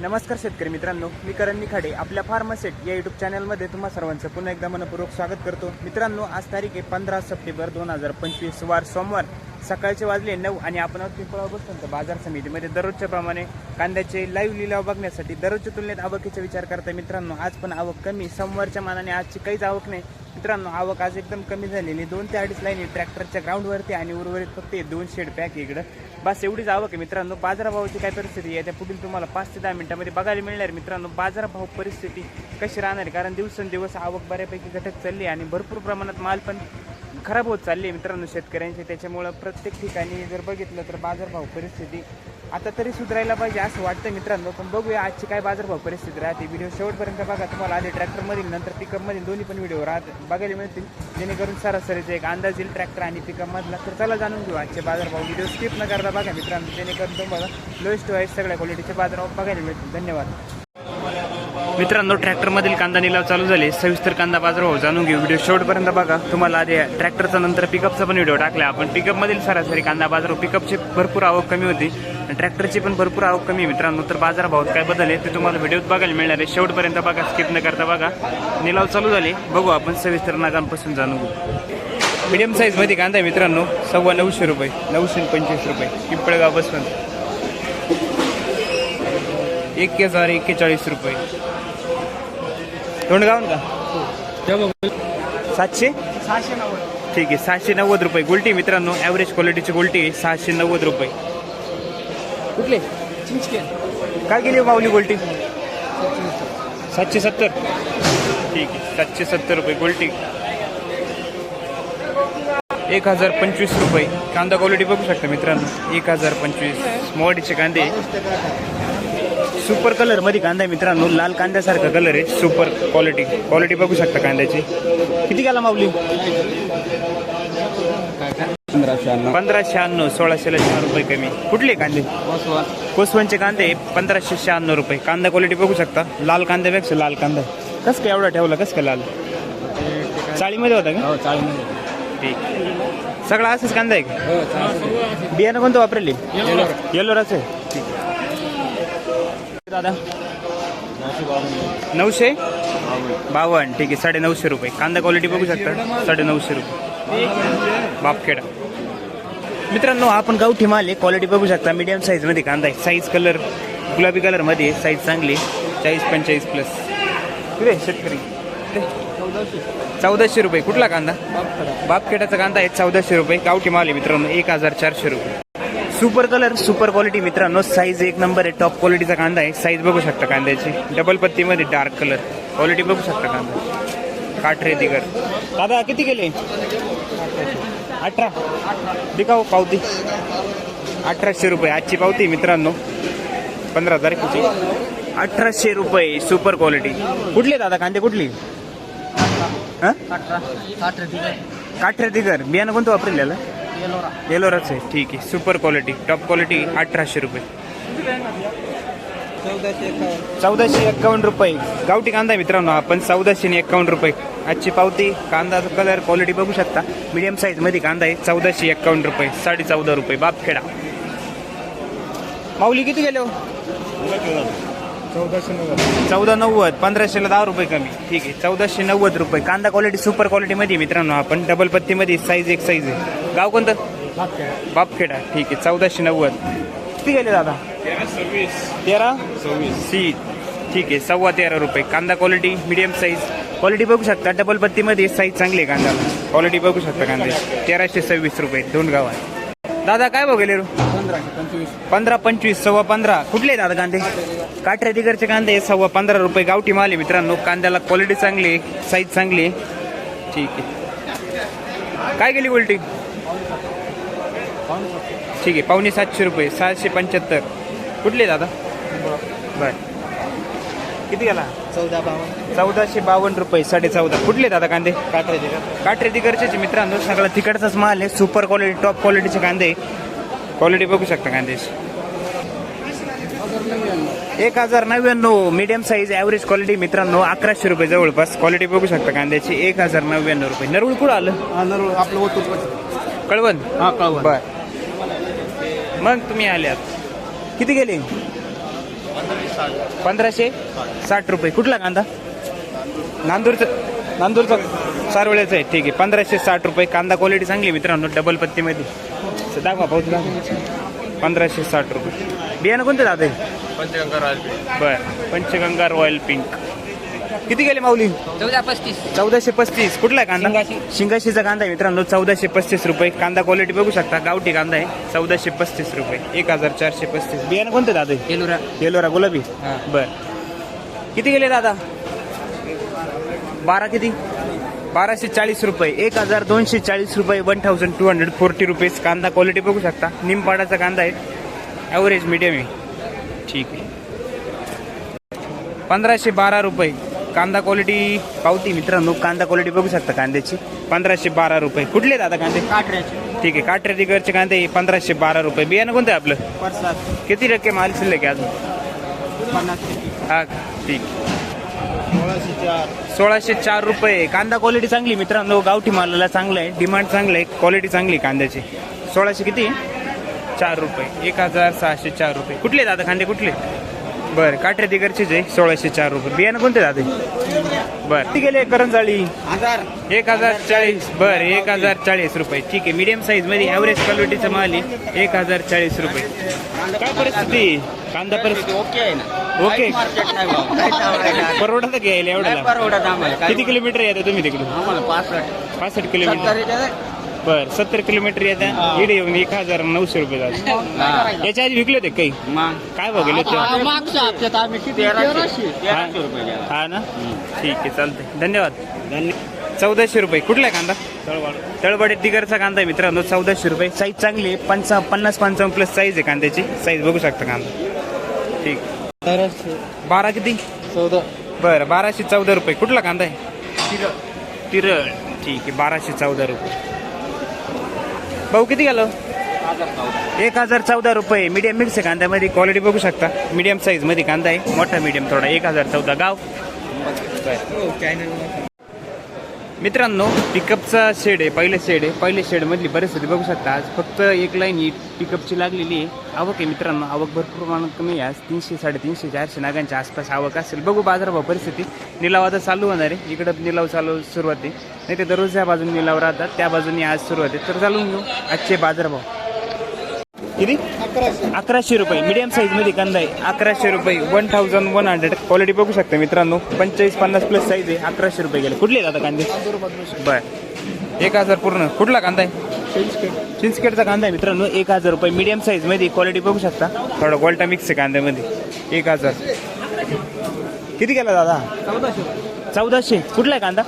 नमस्कार शेतकरी मित्रांनो मी करण निखाडे आपल्या फार्मासेट या युट्यूब चॅनलमध्ये तुम्हा सर्वांचं पुन्हा एकदा मनपूर्वक स्वागत करतो. मित्रांनो आज तारीख आहे पंधरा सप्टेंबर दोन हजार पंचवीस वार सोमवार सकाळचे वाजले नऊ आणि आपण पिंपळा बसतो बाजार समितीमध्ये. दररोजच्या प्रमाणे कांद्याचे लाईव्ह लिलाव बघण्यासाठी दररोजच्या तुलनेत आवकीचा विचार करता मित्रांनो. आज पण आवक कमी सोमवारच्या मानाने आजची काहीच आवक नाही. मित्रांनो आवक आज एकदम कमी झालेली. दोन ते अडीच लाईन ट्रॅक्टरच्या ग्राउंडवरती आणि उर्वरित फक्त दोन शेड पॅक इकडं. बस एवढीच आवक आहे मित्रांनो. बाजारभावाची काय परिस्थिती आहे? त्या पुढील तुम्हाला पाच ते दहा मिनिटामध्ये बघायला मिळणार मित्रांनो बाजारभाव परिस्थिती कशी राहणार कारण दिवसेंदिवस आवक बऱ्यापैकी घटक चालली आणि भरपूर प्रमाणात माल पण खराब होत चालली आहे मित्रांनो शेतकऱ्यांची. त्याच्यामुळं प्रत्येक ठिकाणी जर बघितलं तर बाजारभाव परिस्थिती आता तरी सुधारायला पाहिजे असं वाटतं मित्रांनो. पण बघूया आजची काय बाजारभाव परिस्थिती राहते. व्हिडिओ शेवटपर्यंत बघा. तुम्हाला आधी ट्रॅक्टरमधील नंतर पिकअपमधील दोन्ही पण व्हिडिओ राहत बघायला मिळतील. जेणेकरून सरासरीचा एक अंदाज येईल ट्रॅक्टर आणि पिकअपमधला. तर चला जाणून घेऊ आजचे बाजारभाव. व्हिडिओ स्किप न करता बघा मित्रांनो. जेणेकरून तुम्हाला लोएस्ट वाईज सगळ्या क्वालिटीचे बाजारभाव बघायला मिळतील. धन्यवाद. मित्रांनो ट्रॅक्टरमधील कांदा निलाव चालू झाले. सविस्तर कांदा बाजारभाव जाणून घेऊ. व्हिडिओ शेवटपर्यंत बघा. तुम्हाला आधी ट्रॅक्टरचा नंतर पिकअपचा पण व्हिडिओ टाकला. आपण पिकअपमधील सरासरी कांदा बाजार पिकअपची भरपूर आवक कमी होती. ट्रॅक्टरची पण भरपूर आवक कमी आहे मित्रांनो. तर बाजारभावात काय बदल आहे ते तुम्हाला व्हिडिओत बघायला मिळणार आहे. शेवटपर्यंत बघा. स्किप न करता बघा. निलाव चालू झाले. बघू आपण सविस्तर नागांपासून जाणून घेऊ. मीडियम साईजमध्ये कांदा आहे मित्रांनो. सव्वा नऊशे रुपये. नऊशे पंचवीस रुपये. पिंपळगाव बसवंत. एक हजार एक्केचाळीस रुपये. तोंडगाव का? सातशे? सहाशे नव्वद. ठीक आहे सहाशे नव्वद रुपये गुलटी मित्रांनो. ॲव्हरेज क्वालिटीची गुलटी आहे सहाशे नव्वद रुपये. कुठले? चिंचके. काय गेली हो माऊली गुलटी? सातशे सत्तर. ठीक आहे सातशे सत्तर रुपये गुलटी. एक हजार पंचवीस रुपये. कांदा क्वालिटी बघू शकता मित्रांनो. एक हजार पंचवीस. मोडीचे कांदे. सुपर कलरमध्ये कांदा आहे मित्रांनो. लाल कांद्यासारखा कलर आहे. सुपर क्वालिटी क्वालिटी बघू शकता कांद्याची. किती गेला माऊली? पंधराशे शहाण्णव. सोळाशेला चार रुपये कमी. कुठले कांदे? कोसवनचे कांदे पंधराशे शहाण्णव रुपये. कांदा क्वालिटी बघू शकता. लाल कांद्यापेक्षा लाल कांदा कसं काय एवढा ठेवला? कसं काय लाल? चाळीमध्ये होता का? हो ठीक. सगळा असंच कांदा आहे का? हो बियाणं कोणतं वापरले? आहे. ठीक दादा? नऊशे? बावन्न. ठीक आहे साडे नऊशे रुपये. कांदा क्वालिटी बघू शकता. साडे नऊशे रुपये. बापखेडा. मित्रांनो आपण गावठी माल आहे. क्वालिटी बघू शकता. मीडियम साईजमध्ये कांदा आहे. साईज कलर गुलाबी कलरमध्ये साईज चांगली चाळीस पंचेचाळीस प्लस किती शेतकरी. चौदाशे रुपये. कुठला कांदा? बापखेडाचा कांदा आहे. चौदाशे रुपये. गावठी माल आहे मित्रांनो. एक हजार चारशे रुपये. सुपर कलर सुपर क्वालिटी मित्रांनो. साईज एक नंबर आहे टॉप क्वालिटीचा कांदा आहे. साईज बघू शकता कांद्याची. डबल पत्तीमध्ये डार्क कलर क्वालिटी बघू शकता कांदा. काठरे दिगर. दादा किती गेले अठरा. दिखाऊ पावती. अठराशे रुपये. आजची पावती मित्रांनो. पंधरा तारखेची. अठराशे रुपये. सुपर क्वालिटी कुठली दादा? कांदे कुठली? हां? काठरे दिगर. बियाणं कोणतं वापरलेलं? येलोराच आहे. ठीक आहे. सुपर क्वालिटी टॉप क्वालिटी अठराशे रुपये. चौदाशे एक्कावन्न रुपये. गावठी कांदा आहे मित्रांनो आपण. चौदाशे आणि एक्कावन्न रुपये. आजची पावती कांदाचा कलर क्वालिटी बघू शकता. मीडियम साईजमध्ये कांदा आहे. चौदाशे एक्कावन्न रुपये. साडे चौदा रुपये. बापखेडा. माऊली किती गेले हो? चौदाशे नव्वद. चौदा नव्वद पंधराशेला दहा रुपये कमी. ठीक आहे चौदाशे नव्वद रुपये. कांदा क्वालिटी सुपर क्वालिटीमध्ये मित्रांनो आपण. डबल पत्तीमध्ये साईज एक साईज आहे. गाव कोणतं? बापखेडा. ठीक आहे चौदाशे नव्वद. किती गेले दादा? तेरा सव्वीस. सी ठीक आहे सव्वा तेरा रुपये. कांदा क्वालिटी मीडियम साईज क्वालिटी बघू शकता. डबल पत्तीमध्ये साईज चांगली आहे कांद्याला. क्वालिटी बघू शकता कांदे. तेराशे सव्वीस रुपये दोन गाव आहे दादा काय बघेल पंधराशे पंचवीस पंधरा पंचवीस सव्वा पंधरा कुठले आहेत दादा कांदे काठऱ्या दिगरचे कांदे आहेत, सव्वा पंधरा रुपये गावठी माल आहे मित्रांनो कांद्याला क्वालिटी चांगली आहे साईज चांगली आहे ठीक आहे काय गेली उलटी ठीक आहे पावणे सातशे रुपये सहाशे पंच्याहत्तर कुठले दादा बर किती गेला? चौदा बावन्न. चौदाशे बावन्न रुपये साडे चौदा. कुठले दादा कांदे? काठायचे का तिकडचे मित्रांनो सगळा तिकडचाच माल आहे. सुपर क्वालिटी टॉप क्वालिटीचे कांदे. क्वालिटी बघू शकता कांद्याची एक हजार नव्याण्णव मीडियम साईज ॲव्हरेज क्वालिटी मित्रांनो अकराशे रुपये जवळपास. क्वालिटी बघू शकता कांद्याची. एक हजार नव्याण्णव रुपये. नरुळ कुठं आलं? हा नरू आपलं ओतूर कळवण? हा कळवण. बर. मग तुम्ही आल्यात. किती गेले? पंधराशे साठ रुपये. कुठला कांदा? नांदूरचं नांदूरचा सारवळ्याचा आहे. ठीक आहे. पंधराशे साठ रुपये. कांदा क्वालिटी चांगली मित्रांनो डबल पत्तीमध्ये. दाखवा पाहू दाखवा. पंधराशे साठ रुपये. बियाणं कोणतं दादा पंचगंगा रॉयल बरं. पंचगंगा रॉयल पिंक किती गेले माऊली? चौदा पस्तीस. चौदाशे पस्तीस. कुठला आहे कांदा? शिंगाशी. शिंगाशीचा कांदा आहे मित्रांनो चौदाशे पस्तीस रुपये. कांदा क्वालिटी बघू शकता. गावठी कांदा आहे चौदाशे पस्तीस रुपये. एक हजार चारशे पस्तीस. बियाणं कोणतं दादा? येलोरा. येलोरा गुलाबी. हा. बर. किती गेले दादा? बारा किती? बाराशे चाळीस रुपये. एक हजार दोनशे चाळीस रुपये. One thousand two hundred forty rupees कांदा क्वालिटी बघू शकता. निमपाडाचा कांदा आहे. ॲव्हरेज मिडियम आहे. ठीक आहे. पंधराशे बारा रुपये. कांदा क्वालिटी पावती मित्रांनो कांदा क्वालिटी बघू शकता कांद्याची. पंधराशे बारा रुपये. कुठले दादा कांदे? काटऱ्याचे. ठीक आहे काटरे तिकडचे कांदे पंधराशे बारा रुपये. बियाणं कोणतं आहे आपलं? परसाद किती टक्के माल शिल्लक आहे अजून? पन्नास हा ठीक. सोळाशे चार. सोळाशे चार रुपये. कांदा क्वालिटी चांगली मित्रांनो. गावठी मालाला चांगलं आहे. डिमांड चांगलं आहे. क्वालिटी चांगली कांद्याची. सोळाशे किती? चार रुपये. एक हजार सहाशे चार रुपये. कुठले दादा कांदे? कुठले? बरं काठ्या तिकडचेच आहे सोळाशे चार रुपये. बियाणं कोणते दादा? बरं किती गेले करंजाळी? हजार. एक हजार चाळीस. बरं एक हजार चाळीस रुपये. ठीक आहे मीडियम साईजमध्ये ॲव्हरेज क्वालिटीचा माल आहे. एक हजार चाळीस रुपये. काय परिस्थिती? कांदा परिस्थिती? ओके आहे ना. ओके. मार्केट नाही भाऊ? परवडत घ्यायला नाही एवढ्याला? परवडत आम्हाला. काय किती किलोमीटर येतं तुम्ही तिकडून? आम्हाला पासष्ट. पासष्ट किलोमीटर. सत्तर येते बर सत्तर किलोमीटर येतं इकडे येऊन एक हजार नऊशे रुपये जात. याच्या आधी विकले होते काही? काय भाव गेले होते? आ- मागच्या हप्त्यात आम्ही किती? तेराशे. तेराशे रुपये गेला. हा ना? ठीक आहे चालतंय. धन्यवाद. चौदाशे रुपये. कुठला आहे कांदा? तळवाडी. तिकडचा कांदा आहे मित्रांनो चौदाशे रुपये. साईज चांगली आहे पंचा पन्नास पंचावन्न प्लस साईज आहे कांद्याची. साईज बघू शकता कांदा. ठीक. तेराशे. बारा किती? चौदा. बरं बाराशे चौदा रुपये. कुठला कांदा आहे? तिरळ. ठीक आहे बाराशे चौदा रुपये. भाऊ किती गेलो? एक हजार चौदा रुपये. मीडियम मिक्स आहे कांद्यामध्ये. क्वालिटी बघू शकता. मीडियम साईजमध्ये कांदा आहे. मोठा मीडियम थोडा. एक हजार चौदा. गाव? मित्रांनो पिकअपचा शेड आहे पहिले शेड आहे. पहिले शेडमधली परिस्थिती बघू शकता आज. फक्त एक लाईन ही पिकअपची लागलेली आहे. आवक आहे मित्रांनो आवक भरपूर प्रमाणात कमी आहे. आज तीनशे साडेतीनशे चारशे नागांच्या आसपास आवक असेल. बघू बाजारभाव परिस्थिती. निलाव आता चालू होणार आहे. इकडं निलाव चालू सुरुवात आहे. नाही ते दररोज ज्या बाजूने निलाव राहतात त्या बाजूने आज सुरुवात आहे. तर चालून घेऊ. आजचे बाजारभाव. किती? अकराशे. रुपये. मीडियम साईजमध्ये कांदा आहे. अकराशे रुपये. One thousand one hundred quality बघू शकता मित्रांनो. पंचेचाळीस पन्नास प्लस साईज आहे. अकराशे रुपये गेले. कुठले दादा कांदे? बर. एक हजार पूर्ण. कुठला कांदा आहे? चिन्सकेटचा कांदा आहे मित्रांनो. एक हजार रुपये. मीडियम साईजमध्ये क्वालिटी बघू शकता. थोडा गोल्टा मिक्स आहे कांद्यामध्ये. एक हजार. किती गेला दादा? चौदाशे. कुठला आहे कांदा?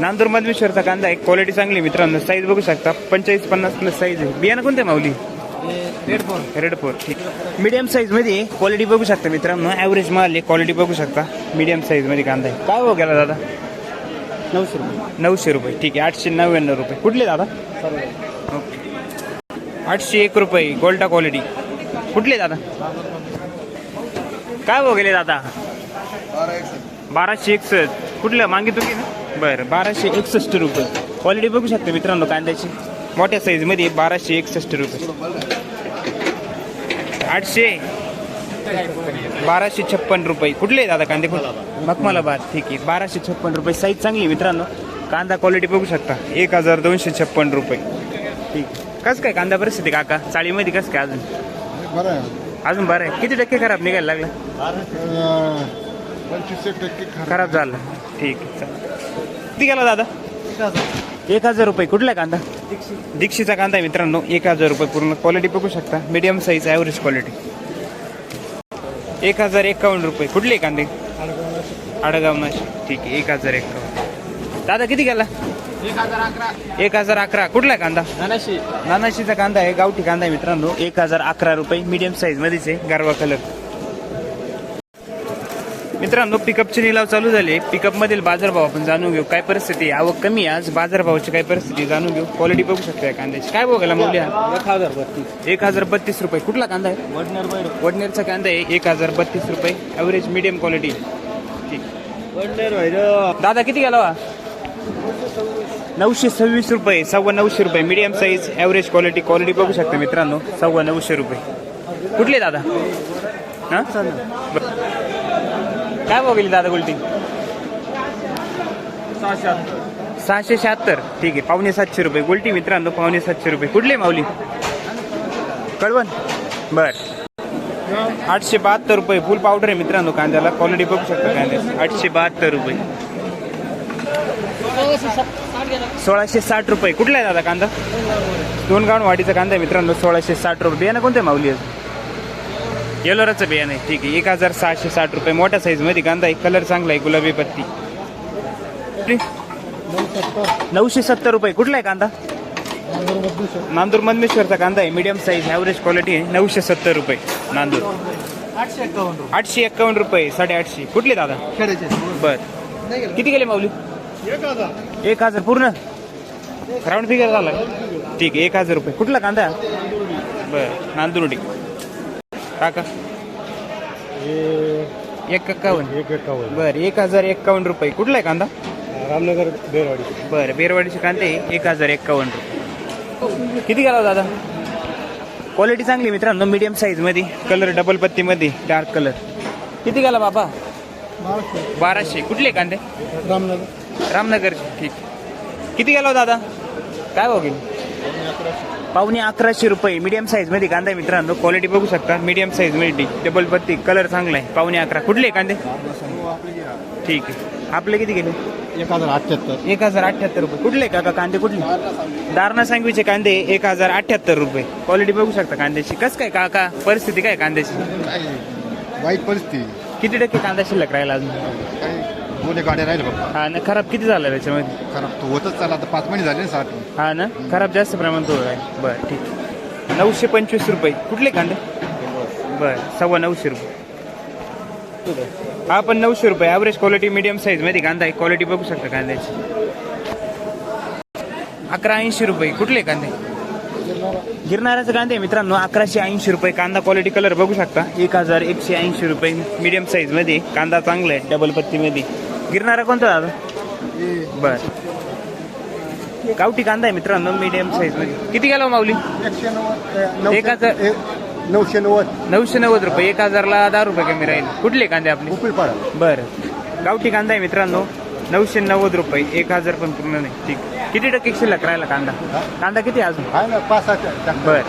नांदूर मधमेश्वरचा कांदा आहे. क्वालिटी चांगली मित्रांनो. साईज बघू शकता. पंचेचाळीस पन्नास प्लस साईज आहे. बियाणं कोणते माऊली? रेड फोर ठीक मीडियम साईजमध्ये क्वालिटी बघू शकता मित्रांनो. ॲव्हरेज माल आहे क्वालिटी बघू शकता. मीडियम साईजमध्ये कांदा आहे. काय हो गेला दादा? नऊशे रुपये. नऊशे रुपये. ठीक आहे आठशे नव्याण्णव रुपये. कुठले दादा? ओके आठशे एक रुपये गोल्टा क्वालिटी कुठले दादा? काय हो गेले दादा? बाराशे एकसष्ट. कुठलं? मागे तुम्ही ना. बरं बाराशे एकसष्ट रुपये. क्वालिटी बघू शकता मित्रांनो कांद्याची. मोठ्या साईजमध्ये बाराशे एकसष्ट रुपये. आठशे? बाराशे छप्पन रुपये. कुठले दादा कांदे? मखमलाबाद. ठीक आहे. बाराशे छप्पन रुपये साईज चांगली आहे मित्रांनो. कांदा क्वालिटी बघू शकता. एक हजार दोनशे छप्पन रुपये. ठीक कसं काय कांदा परिस्थिती काका? चाळीमध्ये कसं काय अजून? बरं अजून बरं आहे. किती टक्के खराब निघायला लागला? पंचवीस टक्के खराब. झालं. ठीक आहे चालेल. किती गेला दादा? एक हजार रुपये. कुठला कांदा? दीक्षीचा कांदा आहे मित्रांनो. एक हजार रुपये पूर्ण क्वालिटी बघू शकता. मीडियम साईज ॲव्हरेज क्वालिटी एक हजार एकावन्न रुपये. कुठले कांदे? आडगाव नाशिक ठीक आहे एक हजार एकावन्न. दादा किती गेला एक हजार अकरा. एक हजार अकरा. कुठला कांदा? नानाशे. नानाशीचा कांदा आहे. गावठी कांदा आहे मित्रांनो. एक हजार अकरा रुपये. मीडियम साईज मध्येच आहे. गारवा कलर मित्रांनो पिकअपचे निलाव चालू झाले पिकअप मधील बाजारभाव आपण जाणून घेऊ. काय परिस्थिती आहे? आवक कमी आज. बाजारभावाची काय परिस्थिती जाणून घेऊ. क्वालिटी बघू शकता कांद्याची. काय बघायला मौल्य? एक हजार बत्तीस एक हजार बत्तीस रुपये. कुठला कांदा आहे? वडनर वडनेरचा कांदा आहे. एक हजार बत्तीस रुपये. ॲव्हरेज मीडियम क्वालिटी ठीक. वडनर दादा किती गेला वा? नऊशे सव्वीस रुपये. सव्वा नऊशे रुपये. Medium size average quality quality बघू शकता मित्रांनो. सव्वा नऊशे रुपये. कुठले दादा? हां? काय बघितली दादा गुलटी? सहाशे शहात्तर. ठीक आहे पावणे सातशे रुपये. गुलटी मित्रांनो पावणे सातशे रुपये. कुठली माऊली? कळवण. बर. आठशे बहात्तर रुपये. फुल पावडर आहे मित्रांनो कांद्याला. क्वालिटी बघू शकता कांद्याची. आठशे बहात्तर रुपये. सोळाशे साठ रुपये. कुठला आहे दादा कांदा? दोन गावण वाडीचा कांदा आहे मित्रांनो सोळाशे साठ रुपये. बियाणं कोणते माऊली? आहे येलोराचं बियाणं आहे. ठीक आहे. एक हजार सहाशे साठ रुपये. मोठ्या साईजमध्ये कांदा आहे. कलर चांगला आहे. गुलाबी पत्ती. नऊशे सत्तर रुपये. कुठला आहे कांदा? नांदूर मधमेश्वरचा कांदा आहे. मीडियम साईज ॲव्हरेज क्वालिटी आहे. नऊशे सत्तर रुपये. नांदूर आठशे एक्कावन्न रुपये. साडेआठशे. कुठले दादा? बर. किती गेले माऊली? एक हजार. पूर्ण? राऊंड फिगर झाला. ठीक आहे. एक हजार रुपये. कुठला कांदा? बर. नांदुर्डी. काका एक एक्कावन्न एक एकावन्न. बर एक हजार एक्कावन्न रुपये. कुठला आहे कांदा? रामनगर बेरवाडी. बरं बेरवाडीचे कांदे एक हजार एक्कावन्न रुपये. किती गेला हो दादा? क्वालिटी चांगली मित्रांनो मीडियम साईजमध्ये कलर डबल पत्तीमध्ये डार्क कलर किती गेला बाबा? बाराशे. कुठले कांदे? रामनगर. रामनगरचे ठीक. किती गेला हो दादा? काय भाव गेली? पावणे अकराशे रुपये. मीडियम साईजमध्ये कांदा आहे मित्रांनो. क्वालिटी बघू शकता. मीडियम साईजमध्ये डबल पत्ती. कलर चांगला आहे. पावणे अकरा. कुठले कांदे? ठीक आहे. आपले किती गेले? एक हजार अठ्ठ्याहत्तर एक हजार अठ्ठ्याहत्तर रुपये. कुठले काका कांदे? कुठले? दारणा सांगवीचे कांदे एक हजार अठ्ठ्याहत्तर रुपये. क्वालिटी बघू शकता कांद्याची. कस काय काका? परिस्थिती काय कांद्याची? वाईट परिस्थिती. किती टक्के कांदा शिल्लक राहिला अजून? दोन्ही गाड्या राहिल्या फक्त हा ना खराब किती झाला त्याच्यामध्ये? खराब तो होतच चालला आता पाच महिने झाले ना साठ हा ना खराब जास्त प्रमाणात होत आहे. बरं ठीक नऊशे पंचवीस रुपये. कुठले कांदे? बरं सव्वा नऊशे रुपये. हा पण नऊशे रुपये. ॲव्हरेज क्वालिटी मीडियम साईजमध्ये कांदा आहे. क्वालिटी बघू शकता कांद्याची. अकरा ऐंशी रुपये. कुठले कांदे? गिरणाऱ्याचे कांदे मित्रांनो. अकराशे ऐंशी रुपये. कांदा क्वालिटी कलर बघू शकता. एक हजार एकशे ऐंशी रुपये. मीडियम साईजमध्ये कांदा चांगला आहे. डबल पत्तीमध्ये गिरणारा कोणता दादा? बर. गावठी कांदा आहे मित्रांनो मीडियम साईजमध्ये किती गेला हो माऊली? एक हजार- नऊशे नव्वद. नऊशे नव्वद रुपये एक हजारला दहा रुपये कमी राहील. कुठले कांदे आपले? बरं. गावठी कांदा आहे मित्रांनो नऊशे नव्वद रुपये एक हजार पण पूर्ण नाही. ठीक. किती टक्के शिल्लक राहिला कांदा? कांदा किती अजून? बर.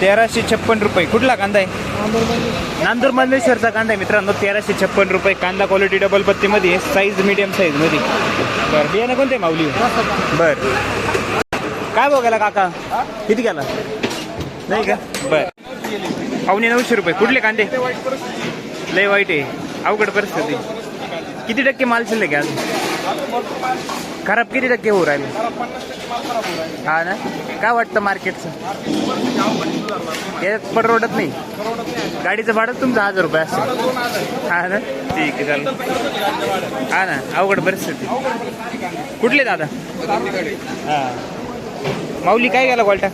तेराशे छप्पन रुपये. कुठला कांदा आहे? नांदूर मल्लेश्वरचा कांदा आहे मित्रांनो. तेराशे छप्पन रुपये. कांदा क्वालिटी डबल पत्तीमध्ये साईज मीडियम साईजमध्ये बरं बियाणं कोणते माऊली? बर. काय बघायला काका? किती गेला? नाही का? बर. पावणे नऊशे रुपये. कुठले कांदे? लय वाईट आहे. अवघड परिस्थिती. किती टक्के माल शिल्लक आहे अजून? खराब किती टक्के होऊ राहिले? हा ना? काय वाटतं मार्केटचं? याच्यात परवडत नाही? गाडीचं भाडं तुमचं हजार रुपये असतं हा ना? ठीक आहे चालेल. हा ना? अवघड परिस्थिती. कुठले दादा? हा. माऊली काय गेला गोल्टा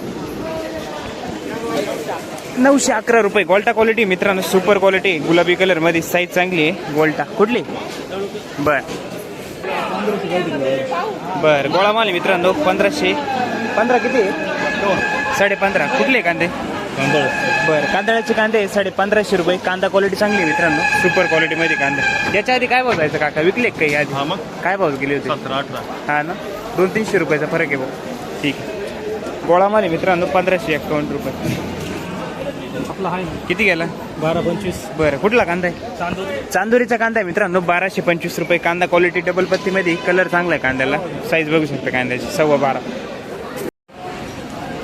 नऊशे अकरा रुपये. गोल्टा क्वालिटी मित्रांनो. सुपर क्वालिटी गुलाबी कलरमध्ये साईज चांगली आहे. गोल्टा कुठली? बर. बर गोळा माल आहे मित्रांनो पंधराशे. पंधरा किती? आहे साडे पंधरा कुठले कांदे? बरं कांदळाचे कांदे साडे पंधराशे रुपये. कांदा क्वालिटी चांगली आहे मित्रांनो. सुपर क्वालिटी मध्ये कांदा. याच्या आधी काय भाव जायचं काका? विकले का काही आधी? मग. काय भाव गेले होते? सतरा अठरा. हा ना? दोन तीनशे रुपयाचा फरक आहे भाऊ. ठीक आहे. गोळा माल आहे मित्रांनो पंधराशे एक्कावन्न रुपये. आपला आहे किती गेला? बारा पंचवीस. बरं कुठला कांदा आहे? तांदूळ चांदोरीचा कांदा आहे मित्रांनो बाराशे पंचवीस रुपये. कांदा क्वालिटी डबल पत्तीमध्ये कलर चांगला आहे कांद्याला. साईज बघू शकता कांद्याची सव्वा बारा.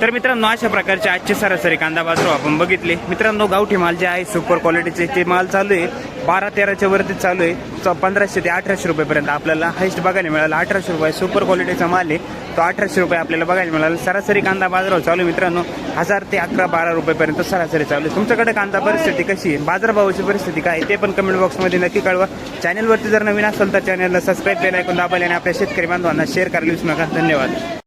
तर मित्रांनो अशा प्रकारचे आजचे सरासरी कांदा बाजार आपण बघितले. मित्रांनो गावठी माल जे आहे सुपर क्वालिटीचे ते माल चालू आहे. बारा तेराच्या वरती चालू आहे. पंधराशे ते अठराशे रुपयेपर्यंत आपल्याला हाईस्ट बघायला मिळाला. अठराशे रुपये सुपर क्वालिटीचा माल आहे. तो अठराशे रुपये आपल्याला बघायला मिळाला. सरासरी कांदा बाजारावर चालू आहे मित्रांनो. हजार ते अकरा बारा रुपयेपर्यंत सरासरी चालू आहे. तुमच्याकडे कांदा परिस्थिती कशी आहे? बाजारभावाची परिस्थिती काय आहे? ते पण कमेंट बॉक्समध्ये नक्की कळवा. चॅनलवरती जर नवीन असेल तर चॅनलला सबस्क्राईब बेल ऐकून दाबायला आणि आपल्या शेतकरी बांधवांना शेअर करायला विसरू नका. धन्यवाद.